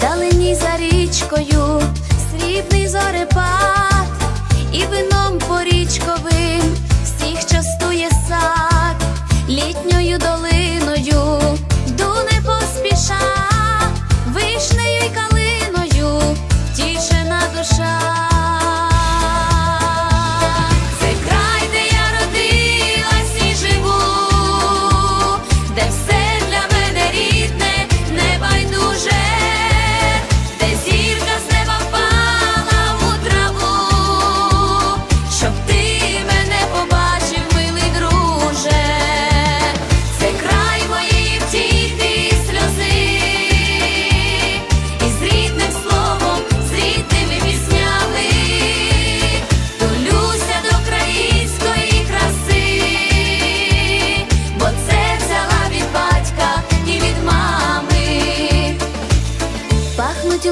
вдалині за річкою, срібний зорепад, і вином порічковим всіх частує сад літньою долиною.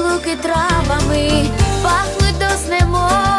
руки травами, пахли до снемо.